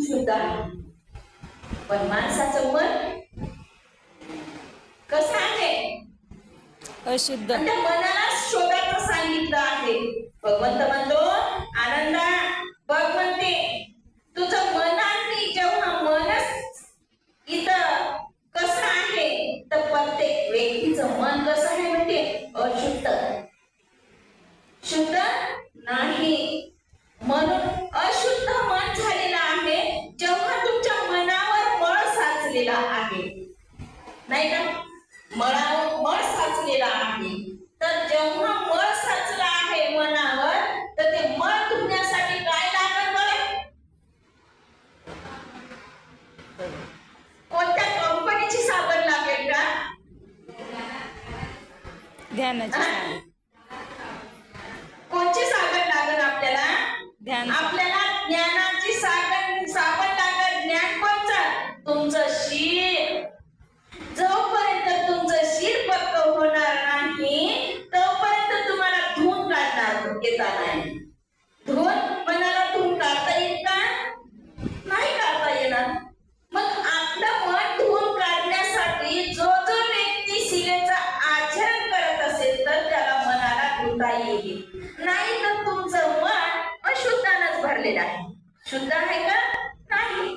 शुद्ध आहे पण माणसाचं मन कसं आहे? अशुद्ध. मनाला शोधाचं सांगितलं आहे. भगवंत म्हणतो आनंदा बघ म्हणते तुझं मनाने जेव्हा मनच इथं कसं आहे तर प्रत्येक व्यक्तीचं मन कसं आहे म्हणते? अशुद्ध. शुद्ध नाही. म्हणून ध्यानाची सागर कोणची सागर लागेल आपल्याला? ध्यान. आपल्या बनलेला आहे. शुद्ध आहे का? नाही.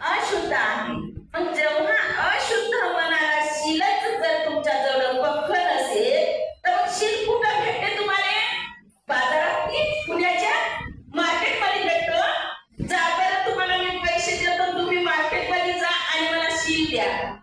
अशुद्ध आहे. मग जेव्हा अशुद्ध मनाला शिलच जर तुमच्या जवळ पक्कल असेल तर मग शिल कुठं भेटते तुम्हाला? बाजारात पुण्याच्या मार्केटमध्ये भेटतो जा तुम्हाला मी पैसे देतो तुम्ही मार्केटमध्ये जा आणि मला शिल द्या.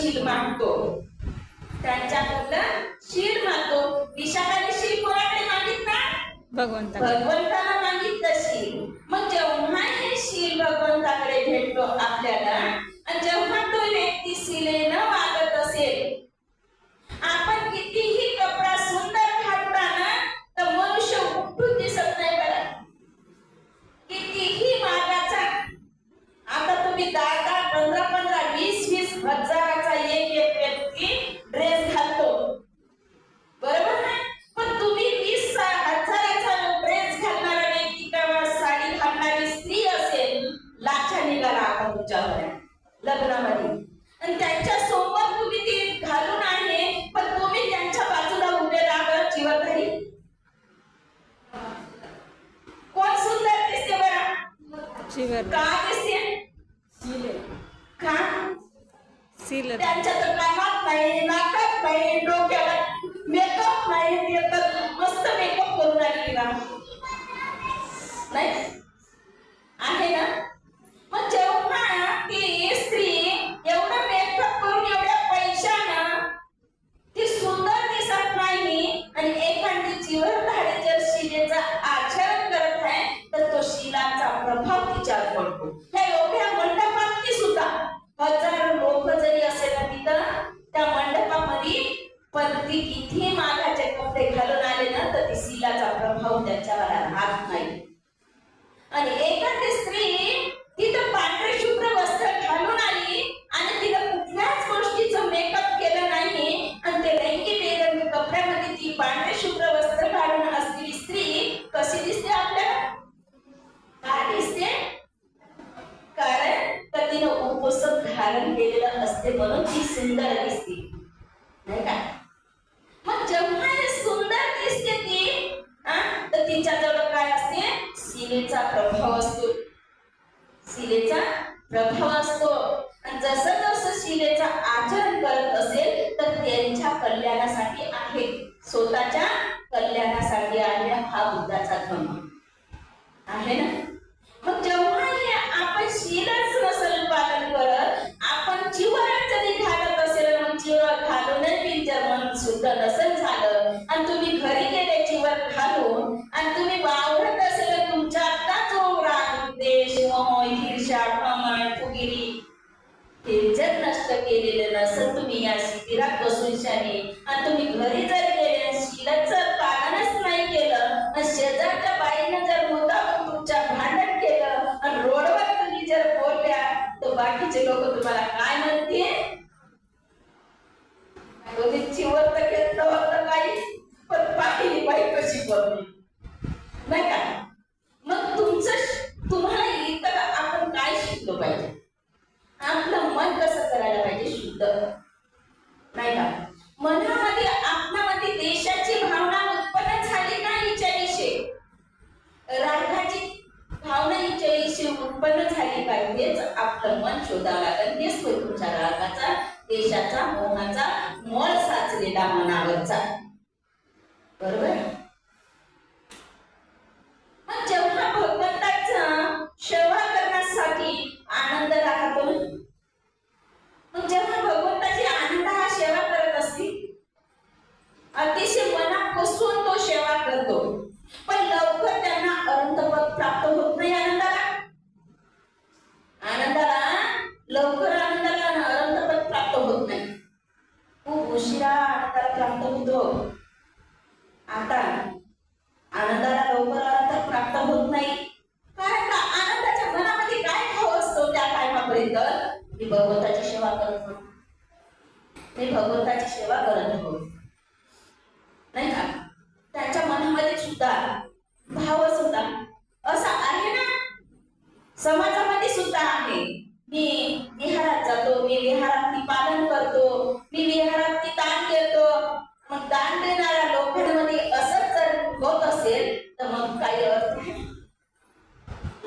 शील मागतो. त्यांच्याकडलं शील मागतो. विशाखाने शील कोणाकडे मागितला? भगवंता भगवंताला मागितलं शील मग जेव्हा हे शील भगवंताकडे भेटतो आपल्याला आणि जेव्हा जाईल कोण सुंदर दिसते बरं? का दिसते? का? त्यांच्या तर कामात नाही नाकात नाही डोक्याला मेकअप नाही ते तर मस्त मेकअप करून आलेली ना. नाही? आहे ना? प्रभाव असतो शिलेचा प्रभाव असतो आणि जसं जसं शिलेचा आचरण करत असेल तर त्यांच्या कल्याणासाठी आहे. स्वतःच्या कल्याणासाठी आहे हा बुद्धाचा धर्म. आहे ना? मग जेव्हा आपण शिलाच नसेल पालन करत घरात बसून शाने आणि तुम्ही घरी जर गेले शिलाच पालनच नाही केलं आणि शेजारच्या बाईनं जर मोठा तुमच्या भांडण केलं आणि रोडवर तुम्ही जर बोलल्या तर बाकीचे लोक तुम्हाला काय म्हणते दोघींची वर्त घेतलं होतं काही पण पाहिली बाई कशी बनली नाही का? आक्रमण शोधावं लागेल तेच तुमच्या रागाचा देशाचा मोहाचा मोल साचलेला मनावरचा. बरोबर? जेव्हा सेवा करण्यासाठी आनंद जेव्हा भगवंताची आनंद हा सेवा करत अतिशय मनात तो सेवा करतो. पण लवकर त्यांना अंतपद प्राप्त होत नाही भावच होता असा आहे ना? समाजामध्ये सुद्धा आहे. मी विहारात जातो मी विहारात ती पालन करतो मी विहारात ती दान देतो. मग दान देणाऱ्या लोकांमध्ये असंच जर होत असेल तर मग काही अर्थ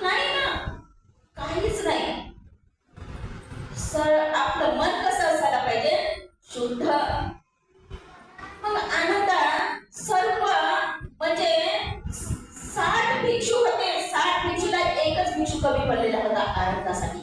नाही ना? काहीच नाही. सर आपलं मन कसं असायला पाहिजे? शुद्ध kami pala lahat na nasa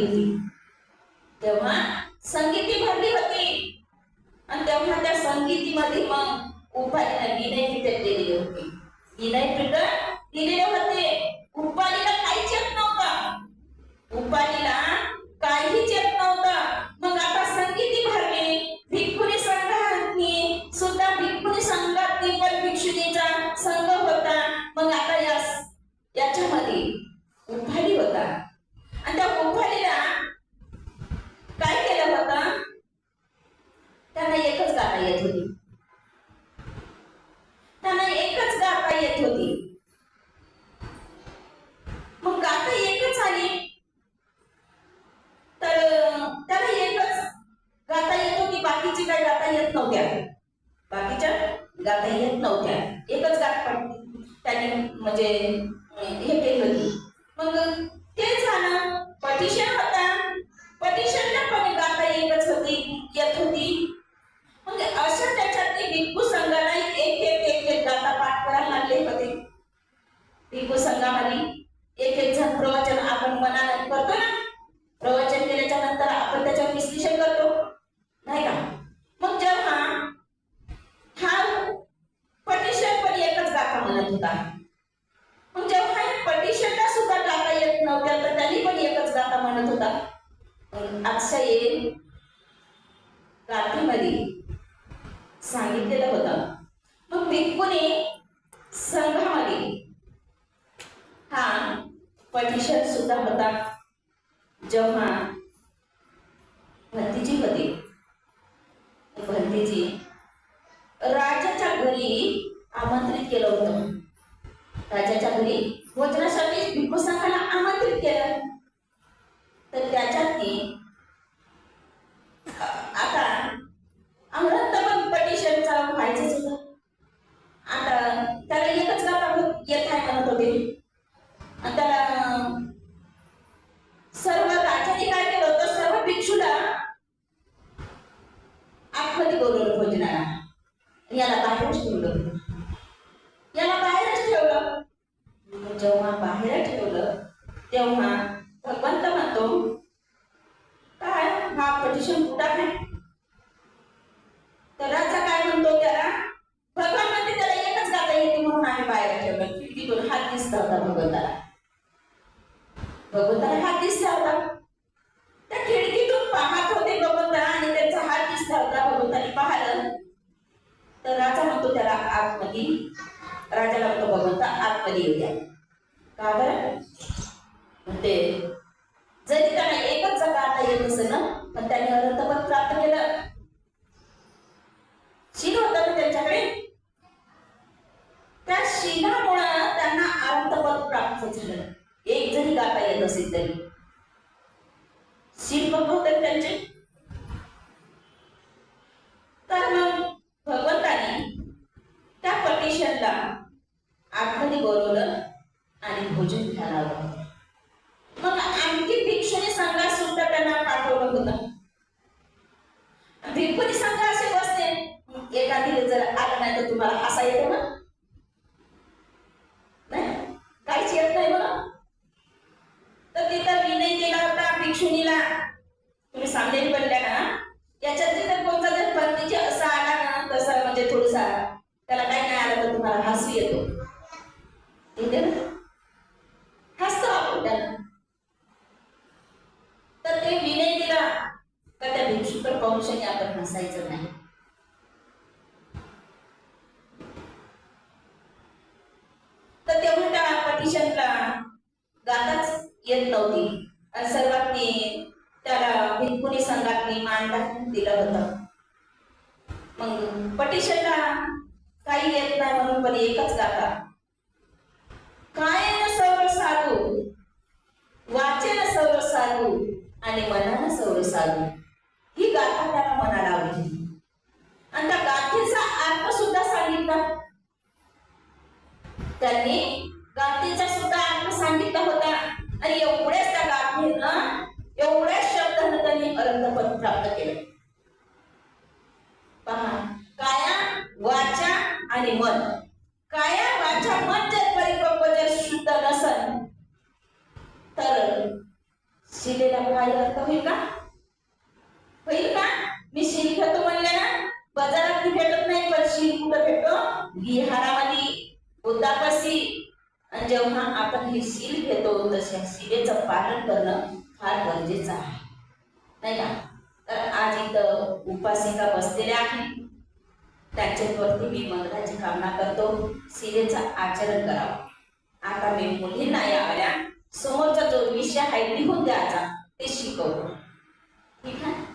गेली. तेव्हा संगीती भरली होती. आणि तेव्हा त्या संगीतीमध्ये मग उपाय विनय फिटत केलेली होती. विनय फिटत दिलेले होते. गाता येत नव्हत्या. बाकीच्या गाता येत नव्हत्या. एकच गाठ पडते त्याने म्हणजे हे केलं मग पटिशन सुद्धा होता जेव्हा भंतीजी होते भंतीजी राजाच्या घरी आमंत्रित केलं होतं राजाच्या घरी भोजनासाठी भिक्खू संघाला आमंत्रित केलं तर त्याच्यातनी अ- आता अमृत पण पटिशनचा व्हायचंच होतं आता त्याला एकच गाता होत- येत आहे म्हणत होते आणि त्याला सर्व राजाने काय केलं होतं सर्व भिक्षूला आतमध्ये बोलवलं भोजनाला आणि याला बाहेरच ठेवलं याला बाहेरच ठेवलं मग जेव्हा बाहेर ठेवलं तेव्हा भगवंत म्हणतो काय हा पटिशन कुठं आहे तर राजा काय म्हणतो त्याला? भगवान म्हणते त्याला एकच गाता येते म्हणून आम्ही बाहेर ठेवलं. खिडकीतून हात दिसता होता भगवंताला. भगवंताला हात दिसला होता. त्या खिडकीतून पाहत होते भगवंत आणि त्यांचा हात दिसला होता. भगवंताने पाहिलं. तर राजा म्हणतो त्याला आतमध्ये. राजाला म्हणतो भगवंता आतमध्ये येऊ द्या का बरं? म्हणते जरी त्याला एकच जगा आता येत असेल ना पण त्याने अनंतपद प्राप्त केलं शील होतं ना त्यांच्याकडे? त्या शीलामुळं त्यांना अनंतपद प्राप्त झालं. एक जरी गाता येत असेल तरी. शील बघ होते त्यांचे? तर मग भगवंताने त्या पटिशनला आतमध्ये बोलवलं आणि भोजन घ्यायला लावलं मग आणखी भिक्षुनी संघात सुद्धा त्यांना पाठवलं होतं भिक्षुनी संघ असे बसते एखादी जर आलं नाही तर तुम्हाला हसा येतो ना? नाही? काहीच येत नाही म्हणून तर तिथं विनय केला होता भिक्षुणीला. तुम्ही सामने बनल्या ना याच्यात जर कोणता जर पत्नीचे असा आला ना तसा म्हणजे थोडासा त्याला काही नाही आलं तर तुम्हाला हसू येतो. येते ना हसतो आपण त्याला तर ते विनय दिला का त्या भिक्षुकर पाऊशाने आपण हसायचं नाही तर तेव्हा त्या पटिशनला गाताच येत नव्हती आणि सर्वांनी त्याला भिक्खुनी संघातनी मान टाकून दिलं होतं मग पटिशनला काही येत नाही म्हणून पण एकच गाता काय सौर साधू? वाचन सौर साधू? आणि मनानं सौर साधू? ही गाथा त्याला मनाला आवडली. आणि त्या गाथेचा अर्थ सुद्धा सांगितला. त्यांनी गाथेचा सुद्धा अर्थ सांगितला होता. आणि एवढेच त्या गाथेनं एवढ्याच शब्दानं त्यांनी अरंतपद प्राप्त केलं पहा काया वाचा आणि मन काया वाचा मन जर परिपक्व जर शुद्ध नसन तर शिलेला काय अर्थ होईल का होईल का मी शील घेतो म्हणले ना बाजारात भेटत नाही पण शील कुठं भेटतो विहारामध्ये बुद्धापाशी आणि जेव्हा मी हे शील घेतो तशा शिलेचं पालन करणं फार गरजेचं आहे. नाही का? तर आज इथं उपासिका बसलेल्या आहेत. त्यांच्यावरती मी मंगलाची कामना करतो. शिलेचं आचरण करावं. आता मी मुलींना यावल्या समोरचा जो विषय आहे लिहून द्यायचा ते शिकवतो. ठीक आहे?